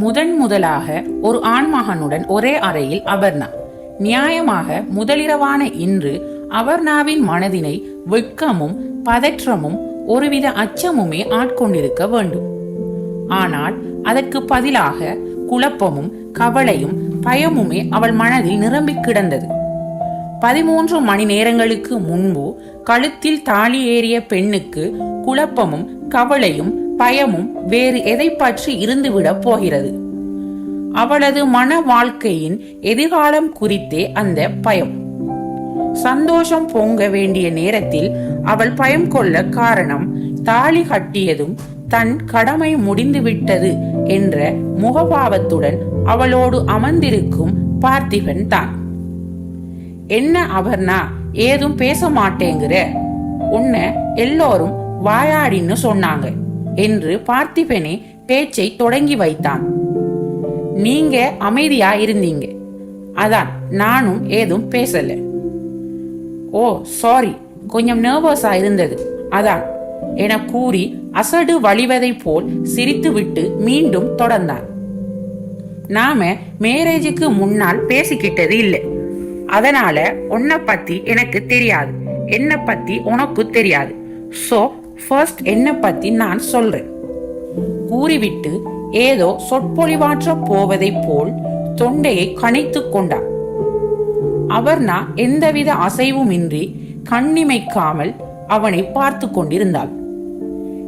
முதன் முதலாக ஒரு ஆண்மகனுடன் ஒரே அறையில் அபர்ணா. நியாயமாக முதலிரவான இன்று அபர்ணாவின் மனதினை வெட்கமும் பதற்றமும் ஒருவித அச்சமுமே ஆட்கொண்டிருக்க வேண்டும். ஆனால் அதற்கு பதிலாக குழப்பமும் கவலையும் பயமுமே அவள் மனதில் நிரம்பிக் கிடந்தது. பதிமூன்று மணி நேரங்களுக்கு முன்பு கழுத்தில் தாலி ஏறிய பெண்ணுக்கு குழப்பமும் கவலையும் பயமும் வேறு எதை பற்றி இருந்துவிடப் போகிறது. அவளது மன வாழ்க்கையின் எதிர்காலம் குறித்தே அந்த பயம். சந்தோஷம் பொங்க வேண்டிய நேரத்தில் அவள் பயம் கொள்ள காரணம் தாலி கட்டியதும் தன் கடமை முடிந்துவிட்டது என்ற முகபாவத்துடன் அவளோடு அமர்ந்திருக்கும் பார்த்திபன் தான். என்ன அபர்ணா ஏதும் பேச மாட்டேங்கிற? உன்னை எல்லோரும் வாயாடின்னு சொன்னாங்க. என்று பார்த்திபனே பேச்சை தொடங்கி வைத்தான். நீங்க அமைதியா இருந்தீங்க அதான் நானும் ஏதும் பேசல. ஓ சாரி கொஞ்சம் நர்வஸா இருந்தது. அதான் என கூறி அசடு வழிவதைப் போல் சிரித்துவிட்டு மீண்டும் தொடர்ந்தான். நாம மேரேஜுக்கு முன்னால் பேசிக்கிட்டது இல்லை. அதனால உன்னை பத்தி எனக்கு தெரியாது. என்ன பத்தி உனக்கு தெரியாது. சோ ஃபர்ஸ்ட் என்னை பத்தி நான் சொல்றேன். கூறிவிட்டு ஏதோ சொற்பொழிவாற்ற போவதைப் போல் தொண்டையை கணைத்து கொண்டார் அவர்னா எந்தவித அசைவுமின்றி கண்ணிமைக்காமல் அவனை பார்த்து கொண்டிருந்தாள்.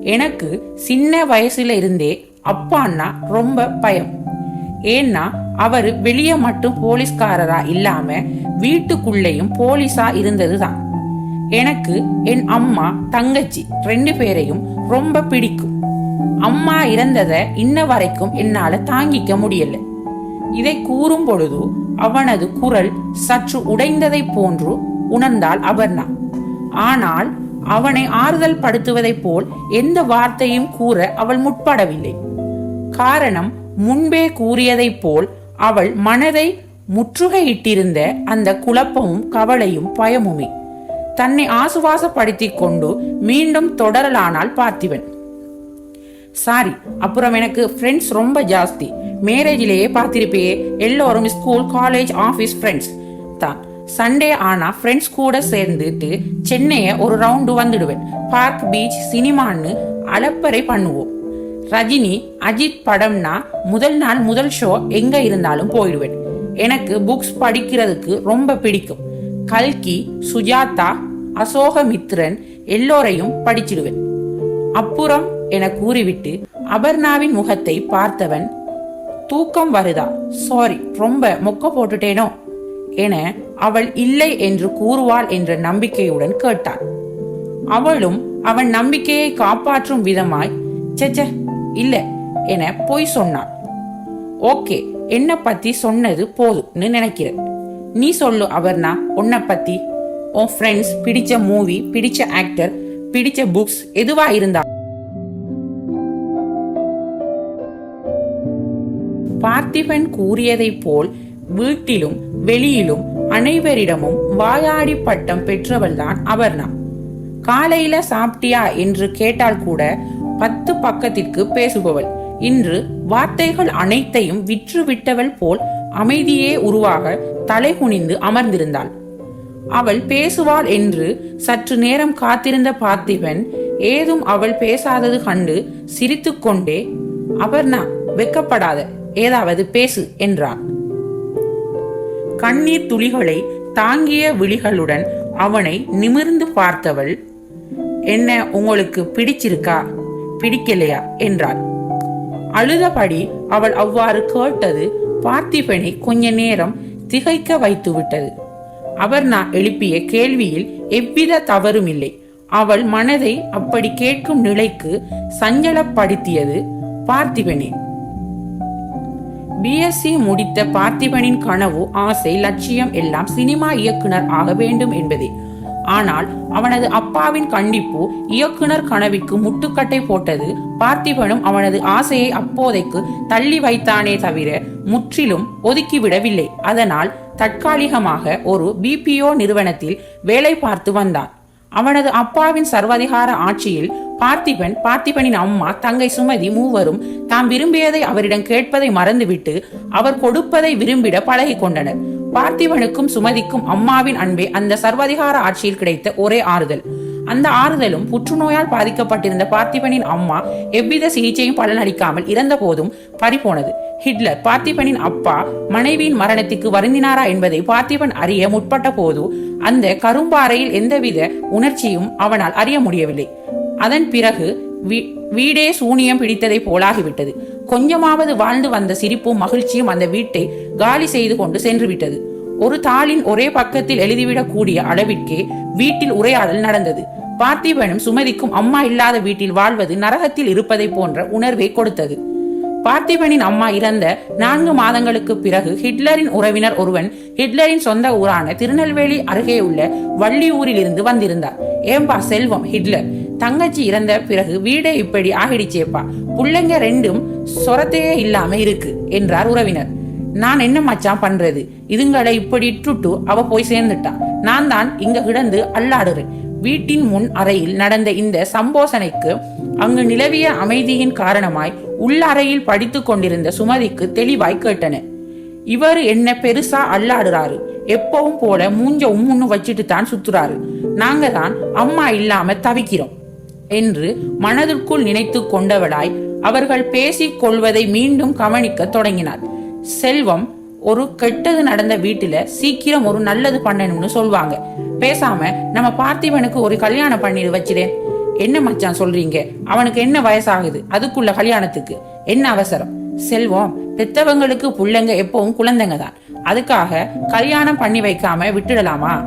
எனக்கு சின்ன வயசுல இருந்தே அப்பான்னா ரொம்ப பயம். ஏன்னா அவரு வெளியே மட்டும் போலீஸ்காரரா இல்லாம வீட்டுக்குள்ளேயும் போலீஸா இருந்ததுதான். எனக்கு என் அம்மா தங்கச்சி ரெண்டு பேரையும் ரொம்ப பிடிக்கும். அம்மா இறந்தத இன்ன வரைக்கும் என்னால தாங்கிக்க முடியல. இதை கூறும் பொழுது அவனது குரல் சற்று உடைந்ததைப் போன்று உணர்ந்தாள் அபர்ணா. ஆனால் அவனை ஆறுதல் படுத்துவதைப் போல் எந்த வார்த்தையும் கூற அவள் முற்படவில்லை. காரணம் முன்பே கூறியதைப் போல் அவள் மனதை முற்றுகையிட்டிருந்த அந்த குழப்பமும் கவலையும் பயமுமே. தன்னை ஆசுவாசப்படுத்தி கொண்டு மீண்டும் தொடரலானால் பார்த்திவன் சாரி அப்புறம் எனக்கு ஃப்ரெண்ட்ஸ் ரொம்ப ஜாஸ்தி. மேரேஜிலேயே பார்த்திருப்பேயே எல்லோரும் ஸ்கூல் காலேஜ் ஆஃபீஸ் ஃப்ரெண்ட்ஸ் தான் சண்டே ஆனா ஃப்ரெண்ட்ஸ் கூட சேர்ந்துட்டு சென்னையை ஒரு ரவுண்டு வந்துடுவேன். பார்க் பீச் சினிமான்னு அலப்பறை பண்ணுவோம். ரஜினி அஜித் படம்னா முதல் நாள் முதல் ஷோ எங்க இருந்தாலும் போயிடுவேன். எனக்கு புக்ஸ் படிக்கிறதுக்கு ரொம்ப பிடிக்கும். கல்கி சுஜாதா அசோகமித்ரன் எல்லோரையும் படிச்சிடுவேன். அப்புறம் என கூறிவிட்டு அபர்ணாவின் முகத்தை பார்த்தவன் தூக்கம் வருதா? சாரி ரொம்ப மொக்க போட்டுட்டேனோ? என அவள் இல்லை என்று கூறுவாள் என்ற நம்பிக்கையுடன் கேட்டான். அவளும் அவன் நம்பிக்கையை காப்பாற்றும் விதமாய் செச்ச இல்ல என பொய் சொன்னாள் ஓகே என்ன பத்தி சொன்னது போதும்னு நினைக்கிறேன். நீ சொல்லு அவர்னா உன்னை பத்தி. உன் ஃப்ரெண்ட்ஸ் பிடிச்ச மூவி பிடிச்ச ஆக்டர் பிடிச்ச புக்ஸ் எதுவா இருந்தா. பார்த்திபன் கூறியதைப் போல் வீட்டிலும் வெளியிலும் அனைவரிடமும் வாயாடி பட்டம் பெற்றவள்தான் அவர்னா. காலையில சாப்பிட்டியா என்று கேட்டால் கூட பத்து பக்கத்திற்கு பேசுபவள். இன்று வார்த்தைகள் அனைத்தையும் விற்று விட்டவள் போல் அமைதியே உருவாக தலை குனிந்து அமர்ந்திருந்தாள். அவள் பேசுவாள் என்று சற்று நேரம் காத்திருந்த பார்த்திபன் ஏதும் அவள் பேசாதது கண்டு சிரித்துக்கொண்டே அபர்ணா வெக்கப்படாத ஏதாவது பேசு என்றான் கண்ணீர் துளிகளை தாங்கிய விழிகளுடன் அவனை நிமிர்ந்து பார்த்தவள் என்ன உங்களுக்கு பிடிச்சிருக்கா? பிடிக்கலையா? என்றாள். அழுதபடி அவள் அவ்வாறு கேட்டது பார்த்திபனை கொஞ்ச நேரம் திகைக்க வைத்துவிட்டது. அவர் அபர்ணா எழுப்பிய கேள்வியில் எவ்வித தவறும் இல்லை அவள் மனதை அப்படி கேட்கும் நிலைக்கு சஞ்சலப்படுத்தியது பார்த்திபனே. பிஎஸ்சி முடித்த பார்த்திபனின் கனவு ஆசை லட்சியம் எல்லாம் சினிமா இயக்குனர் ஆக வேண்டும் என்பதே. ஆனால் அவனது அப்பாவின் கண்டிப்பு இயக்குனர் கனவிக்கு முட்டுக்கட்டை போட்டது. பார்த்திபனும் அவனது ஆசையை அப்போதைக்கு தள்ளி வைத்தானே தவிர முற்றிலும் ஒதுக்கிவிடவில்லை. அதனால் தற்காலிகமாக ஒரு பிபிஓ நிறுவனத்தில் வேலை பார்த்து வந்தான். அவனது அப்பாவின் சர்வதிகார ஆட்சியில் பார்த்திபன் பார்த்திபனின் அம்மா தங்கை சுமதி மூவரும் தாம் விரும்பியதை அவரிடம் கேட்பதை மறந்துவிட்டு அவர் கொடுப்பதை விரும்பிட பழகிக் கொண்டனர் பார்த்திபனுக்கும் சுமதிக்கும் அம்மாவின் அன்பே அந்த சர்வதிகார ஆட்சியில் கிடைத்த ஒரே ஆறுதல். அந்த ஆறுதலும் புற்றுநோயால் பாதிக்கப்பட்டிருந்த பார்த்திபனின் அம்மா எவ்வித சிகிச்சையும் பலனளிக்காமல் இறந்த போதும் பறிபோனது. ஹிட்லர் பார்த்திபனின் அப்பா மனைவியின் மரணத்திற்கு வருந்தினாரா என்பதை பார்த்திபன் அறிய முற்பட்ட போது அந்த கரும்பாறையில் எந்தவித உணர்ச்சியும் அவனால் அறிய முடியவில்லை. அதன் பிறகு வீடே சூனியம் பிடித்ததை போலாகிவிட்டது. கொஞ்சமாவது வாழ்ந்து வந்த சிரிப்பும் மகிழ்ச்சியும் அந்த வீட்டை காலி செய்து கொண்டு சென்று விட்டது ஒரு தாளின் ஒரே பக்கத்தில் எழுதிவிடக்கூடிய அளவிற்கே வீட்டில் உரையாடல் நடந்தது. பார்த்திபனும் சுமதிக்கும் அம்மா இல்லாத வீட்டில் வாழ்வது நரகத்தில் இருப்பதை போன்ற உணர்வை கொடுத்தது. பார்த்திபனின் அம்மா இறந்த நான்கு மாதங்களுக்கு பிறகு ஹிட்லரின் உறவினர் ஒருவன் ஹிட்லரின் சொந்த ஊரான திருநெல்வேலி அருகே உள்ள வள்ளியூரில் இருந்து வந்திருந்தார். ஏம்பா செல்வம் ஹிட்லர். தங்கச்சி இறந்த பிறகு வீடே இப்படி ஆகிடுச்சேப்பா. புள்ளைங்க ரெண்டும் சொரத்தையே இல்லாம இருக்கு என்றார் உறவினர். நான் என்ன மச்சான் பண்றது? இதுங்களை இப்படி இட்டுட்டு அவ போய் சேர்ந்துட்டா. நான் தான் இங்க கிடந்து அல்லாடுறேன். வீட்டின் முன் அறையில் நடந்த இந்த சம்போசனைக்கு அங்கு நிலவிய அமைதியின் காரணமாய் உள்ள அறையில் படித்துக் கொண்டிருந்த சுமதிக்கு தெளிவாய் கேட்டன. இவர் என்ன பெருசா அல்லாடுறாரு? எப்பவும் போல மூஞ்ச உம்முன்னு வச்சுட்டு தான் சுத்துறாரு. நாங்க தான் அம்மா இல்லாம தவிக்கிறோம். என்று மனதிற்குள் நினைத்து கொண்டவளாய் அவர்கள் பேசிக் கொள்வதை மீண்டும் கவனிக்க தொடங்கினார். செல்வம் ஒரு கெட்டது நடந்த வீட்டுல சீக்கிரம் ஒரு நல்லது பண்ணணும்னு சொல்வாங்க. பேசாம நம்ம பார்த்திபனுக்கு ஒரு கல்யாணம் பண்ணிடு வச்சிடேன் என்ன மச்சான் சொல்றீங்க? அவனுக்கு என்ன வயசாகுது? அதுக்குள்ள கல்யாணத்துக்கு என்ன அவசரம்? செல்வம் பெத்தவங்களுக்கு பிள்ளைங்க எப்பவும் குழந்தைங்க தான். அதுக்காக கல்யாணம் பண்ணி வைக்காம விட்டுடலாமா?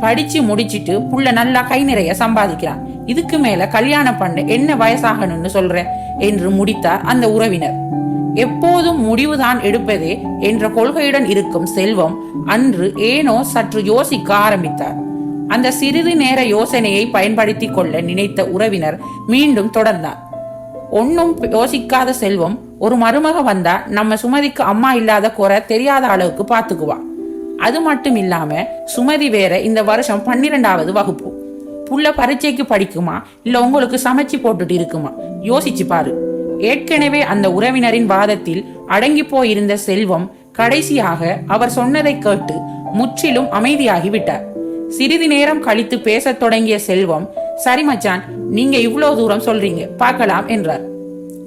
படிச்சு முடிச்சிட்டு புள்ள நல்லா கை நிறைய சம்பாதிக்கிறான். இதுக்கு மேல கல்யாணம் பண்ண என்ன வயசாகணும்னு சொல்ற? என்று முடித்தார் அந்த உறவினர். எப்போதும் முடிவுதான் எடுப்பதே என்ற கொள்கையுடன் இருக்கும் செல்வம் அன்று ஏனோ சற்று யோசிக்க ஆரம்பித்தார். அந்த சிறிது நேர யோசனையை பயன்படுத்தி கொள்ள நினைத்த உறவினர் மீண்டும் தொடர்ந்தார். ஒன்னும் யோசிக்காத செல்வம் ஒரு மருமக வந்தா நம்ம சுமதிக்கு அம்மா இல்லாத குறை தெரியாத அளவுக்கு பாத்துக்குவா. அது மட்டும் இல்லாம சுமதி வேற இந்த வருஷம் பன்னிரெண்டாவது வகுப்பு. புள்ள பரீட்சைக்கு படிக்குமா? இல்ல உங்களுக்கு சமைச்சு போட்டுட்டு இருக்குமா? யோசிச்சு பாரு. ஏற்கனவே அந்த உறவினரின் வாதத்தில் அடங்கி போயிருந்த செல்வம் கடைசியாக அவர் சொன்னதை கேட்டு முற்றிலும் அமைதியாகி விட்டார். சிறிது நேரம் கழித்து பேசத் தொடங்கிய செல்வம் சரி மச்சான் நீங்க இவ்வளவு தூரம் சொல்றீங்க பார்க்கலாம் என்றார்.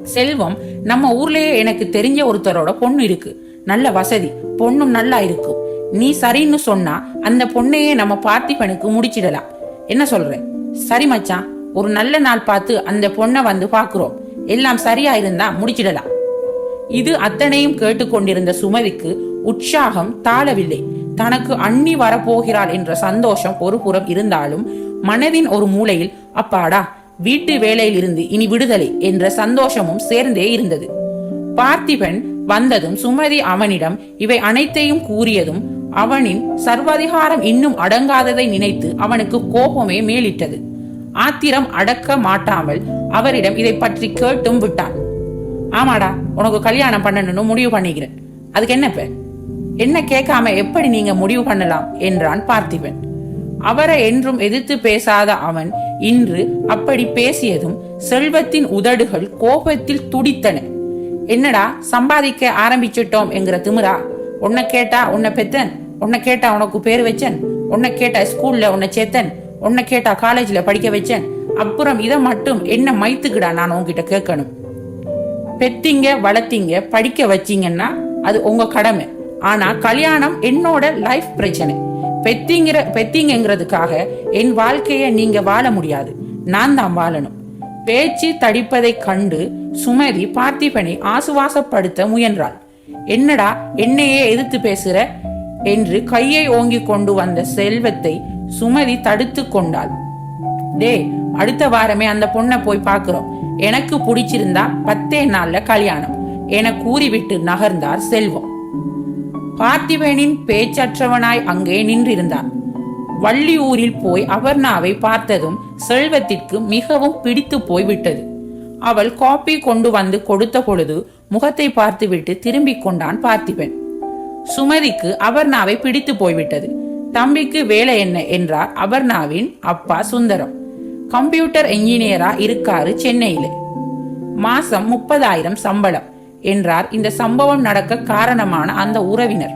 செல்வம் நம்ம ஊர்லயே எனக்கு தெரிஞ்ச ஒருத்தரோட பொண்ணு இருக்கு. நல்ல வசதி பொண்ணும் நல்லா இருக்கும். நீ சரின்னு சொன்னா அந்த பொண்ணையே நம்ம பார்த்திபனுக்கு முடிச்சிடலாம். என்ன சொல்ற சரி மச்சான். ஒரு நல்ல நாள் பார்த்து அந்த பொண்ணை வந்து பாக்குறோம் எல்லாம் சரியா இருந்தா முடிச்சிடலாம். இது அத்தனையும் கேட்டுக்கொண்டிருந்த சுமதிக்கு உற்சாகம் தாழவில்லை. தனக்கு அண்ணி வரப்போகிறாள் என்ற சந்தோஷம் ஒரு புறம் இருந்தாலும் மனதின் ஒரு மூலையில் அப்பாடா வீட்டு வேலையில் இருந்து இனி விடுதலை என்ற சந்தோஷமும் சேர்ந்தே இருந்தது. பார்த்திபன் வந்ததும் சுமதி அவனிடம் இவை அனைத்தையும் கூறியதும் அவனின் சர்வாதிகாரம் இன்னும் அடங்காததை நினைத்து அவனுக்கு கோபமே மேலிட்டது. ஆத்திரம் அடக்க மாட்டாமல் அவரிடம் இதை பற்றி கேட்டும் விட்டான். ஆமாடா உனக்கு கல்யாணம் பண்ணணும்னு முடிவு பண்ணிக்கிறேன். அதுக்கு என்னப்ப என்ன கேட்காம எப்படி நீங்க முடிவு பண்ணலாம் என்றான் பார்த்திபன். அவரை என்றும் எதிர்த்து பேசாத அவன் இன்று அப்படி பேசியதும் செல்வத்தின் உதடுகள் கோபத்தில் துடித்தன. என்னடா சம்பாதிக்க ஆரம்பிச்சிட்டோம் என்கிற திமிரா? உன்னை கேட்டா உன்னை பெத்தன். உன்னை கேட்டா உனக்கு பேர் வச்சேன். உன்னை கேட்டா ஸ்கூல்ல உன்னை சேத்தன் உன்னை கேட்டா காலேஜ்ல படிக்க வச்சேன். அப்புறம் இதை மட்டும் என்ன மைத்துக்கிடா நான் உங்ககிட்ட கேட்கணும்? பெத்திங்க வளர்த்தீங்க படிக்க வச்சீங்கன்னா அது உங்க கடமை. ஆனா கல்யாணம் என்னோட லைஃப் பிரச்சனை. பெத்திங்கிற பெத்திங்கிறதுக்காக என் வாழ்க்கையை நீங்க வாழ முடியாது. நான் தான் வாழணும். பேச்சு தடிப்பதை கண்டு சுமதி பார்த்திபனை ஆசுவாசப்படுத்த முயன்றாள். என்னடா என்னையே எதிர்த்து பேசுற? என்று கையை ஓங்கிக் கொண்டு வந்த செல்வத்தை சுமதி தடுத்து கொண்டாள். டே அடுத்த வாரமே அந்த பொண்ணை போய் பார்க்கிறோம். எனக்கு பிடிச்சிருந்தா பத்தே நாள்ல கல்யாணம் என கூறிவிட்டு நகர்ந்தார் செல்வம். பார்த்திபனின் பேச்சற்றவனாய் அங்கே நின்றிருந்தான். வள்ளியூரில் போய் அபர்ணாவை பார்த்ததும் செல்வத்திற்கு மிகவும் பிடித்து போய்விட்டது. அவள் காப்பி கொண்டு வந்து கொடுத்த பொழுது முகத்தை பார்த்துவிட்டு திரும்பிக் கொண்டான் பார்த்திபன். சுமதிக்கு அபர்ணாவை பிடித்து போய்விட்டது. தம்பிக்கு வேலை என்ன என்றார் அபர்ணாவின் அப்பா சுந்தரம். கம்ப்யூட்டர் என்ஜினியரா இருக்காரு சென்னையில. மாசம் முப்பதாயிரம் சம்பளம் என்றார். இந்த சம்பவம் நடக்க காரணமான அந்த உறவினர்.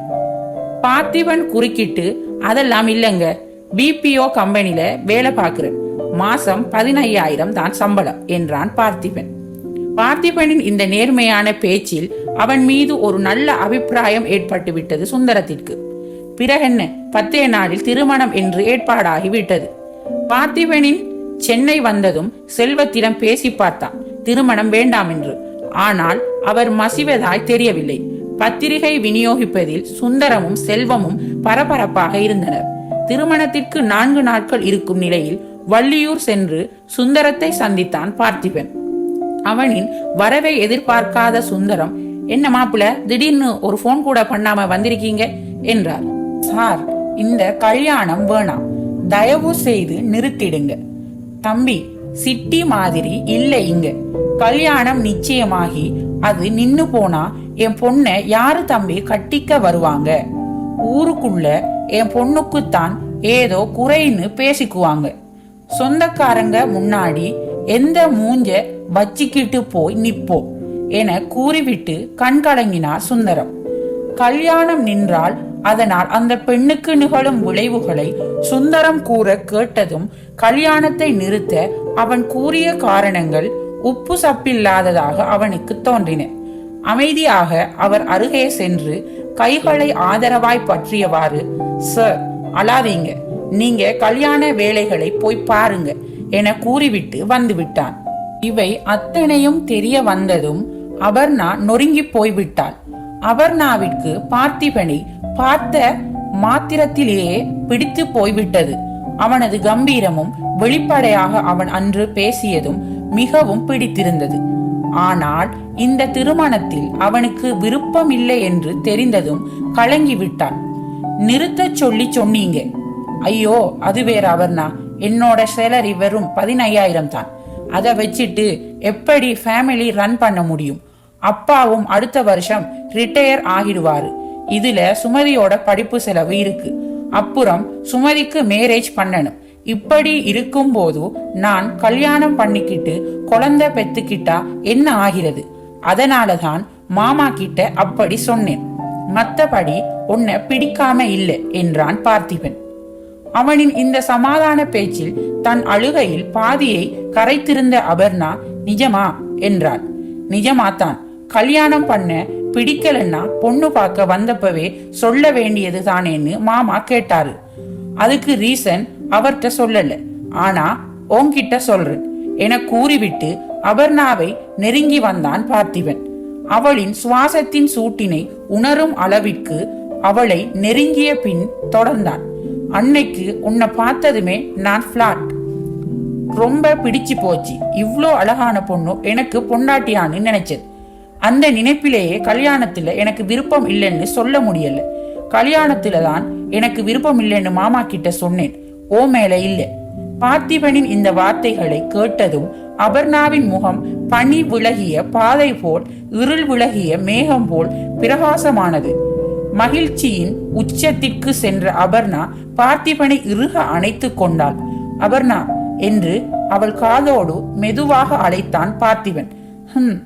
பார்த்திபன் குறுக்கிட்டு அதெல்லாம் இல்லைங்க. பிபிஓ கம்பெனில வேலை பார்க்கிறேன். மாசம் பதினையாயிரம் தான் சம்பளம் என்றான் பார்த்திபன். பார்த்திபனின் இந்த நேர்மையான பேச்சில் அவன் மீது ஒரு நல்ல அபிப்பிராயம் ஏற்பட்டு விட்டது சுந்தரத்திற்கு. பிறகென்ன பத்தே நாளில் திருமணம் என்று ஏற்பாடாகிவிட்டது. பார்த்திபனின் சென்னை வந்ததும் செல்வத்திடம் பேசி பார்த்தான். திருமணம் வேண்டாம் என்று ஆனால் அவர் மசிவதாய் தெரியவில்லை. பத்திரிகை விநியோகிப்பதில் சுந்தரமும் செல்வமும் பரபரப்பாக இருந்தனர். திருமணத்திற்கு நான்கு நாட்கள் இருக்கும் நிலையில் வள்ளியூர் சென்று சுந்தரத்தை சந்தித்தான் பார்த்திபன். அவனின் வரவை எதிர்பார்க்காத சுந்தரம் என்ன மாப்பிள திடீர்னு ஒரு ஃபோன் கூட பண்ணாம வந்திருக்கீங்க? என்றார். சார் இந்த கல்யாணம் வேணாம். தயவு செய்து நிறுத்திடுங்க. தம்பி சிட்டி மாதிரி இல்ல இங்க. கல்யாணம் நிச்சயமாகி அது நின்னு போனா என் பொண்ணை யாரு தம்பி கட்டிக்க வருவாங்க? ஊருக்குள்ள என் பொண்ணுக்குத்தான் ஏதோ குறைன்னு பேசிக்குவாங்க. சொந்தக்காரங்க முன்னாடி எந்த மூஞ்ச வச்சிக்கிட்டு போய் நிப்போ என கூறிவிட்டு கண்கலங்கினார் சுந்தரம். கல்யாணம் நின்றால் அதனால் அந்த பெண்ணுக்கு நிகழும் விளைவுகளை சுந்தரம் கூற கேட்டதும் கல்யாணத்தை நிறுத்த அவன் கூறிய காரணங்கள் உப்பு சப்பில்லாததாக அவனுக்கு தோன்றின. அமைதியாக அவர் அருகே சென்று கைகளை ஆதரவாய் பற்றியவாறு சார் அழாதீங்க. நீங்க கல்யாண வேலைகளை போய் பாருங்க என கூறிவிட்டு வந்து விட்டான் இவை அத்தனையும் தெரிய வந்ததும் அபர்ணா நொறுங்கி போய்விட்டாள். அபர்ணாவிற்கு பார்த்திபனை பார்த்த மாத்திரத்திலேயே பிடித்து போய்விட்டது. அவனது கம்பீரமும் வெளிப்படையாக அவன் அன்று பேசியதும் மிகவும் பிடித்திருந்தது. ஆனால் இந்த திருமணத்தில் அவனுக்கு விருப்பம் இல்லை என்று தெரிந்ததும் கலங்கி விட்டான் நிறுத்தச் சொல்லி சொன்னீங்க. ஐயோ அது வேற அவர்னா என்னோட சேலரி வெறும் பதினையாயிரம் தான். அதை வச்சுட்டு எப்படி ஃபேமிலி ரன் பண்ண முடியும்? அப்பாவும் அடுத்த வருஷம் ரிட்டையர் ஆகிடுவாரு. இதுல சுமதியோட படிப்பு செலவு இருக்கு. அப்புறம் சுமதிக்கு மேரேஜ் பண்ணணும். இப்படி இருக்கும்போது நான் கல்யாணம் பண்ணிக்கிட்டு குழந்தை பெத்துக்கிட்டா என்ன ஆகிறது? அதனாலதான் மாமா கிட்ட அப்படி சொன்னேன். மத்தபடி உன்னை பிடிக்காம இல்லை என்றான் பார்த்திபன். அவனின் இந்த சமாதான பேச்சில் தன் அழுகையில் பாதியை கரைத்திருந்த அபர்ணா நிஜமா? என்றாள். நிஜமாத்தான். கல்யாணம் பண்ண பிடிக்கலன்னா பொண்ணு பார்க்க வந்தப்பவே சொல்ல வேண்டியது தானேன்னு மாமா கேட்டாரு. அதுக்கு ரீசன் அவர்கிட்ட சொல்லல. ஆனா உன்கிட்ட சொல்றேன். என கூறிவிட்டு அபர்ணாவை நெருங்கி வந்தான் பார்த்திபன். அவளின் சுவாசத்தின் சூட்டினை உணரும் அளவிற்கு அவளை நெருங்கிய பின் தொடர்ந்தான். அன்னைக்கு உன்னை பார்த்ததுமே நான் ஃபிளாட் ரொம்ப பிடிச்சு போச்சு. இவ்வளோ அழகான பொண்ணு எனக்கு பொண்டாட்டியான்னு நினைச்சது. அந்த நினைப்பிலேயே கல்யாணத்தில் எனக்கு விருப்பம் இல்லைன்னு சொல்ல முடியல. கல்யாணத்தில் தான் எனக்கு விருப்பம் இல்லைன்னு மாமா கிட்ட சொன்னேன். ஓ மேலே இல்லை. பார்த்திபனின் இந்த வார்த்தைகளை கேட்டதும் அபர்ணாவின் முகம் பனி விலகிய பாதை போல் இருள் விலகிய மேகம் போல் பிரகாசமானது. மகிழ்ச்சியின் உச்சத்திற்கு சென்ற அபர்ணா பார்த்திபனை இறுக அணைத்துக் கொண்டாள். அபர்ணா என்று அவள் காதோடு மெதுவாக அழைத்தான் Parthiban. Hmm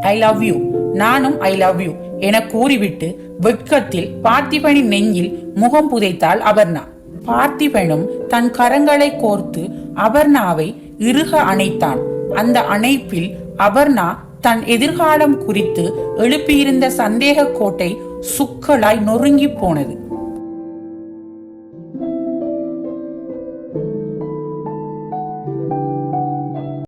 I love you நானும் ஐ லவ் யூ என கூறிவிட்டு வெட்கத்தில் பார்த்திபனின் நெஞ்சில் முகம் புதைத்தாள் அபர்ணா. பார்த்திபனும் தன் கரங்களை கோர்த்து அபர்ணாவை இறுக அணைத்தான். அந்த அணைப்பில் அபர்ணா தன் எதிர்காலம் குறித்து எழுப்பியிருந்த சந்தேக கோட்டை சுக்களாய் நொறுங்கி போனது.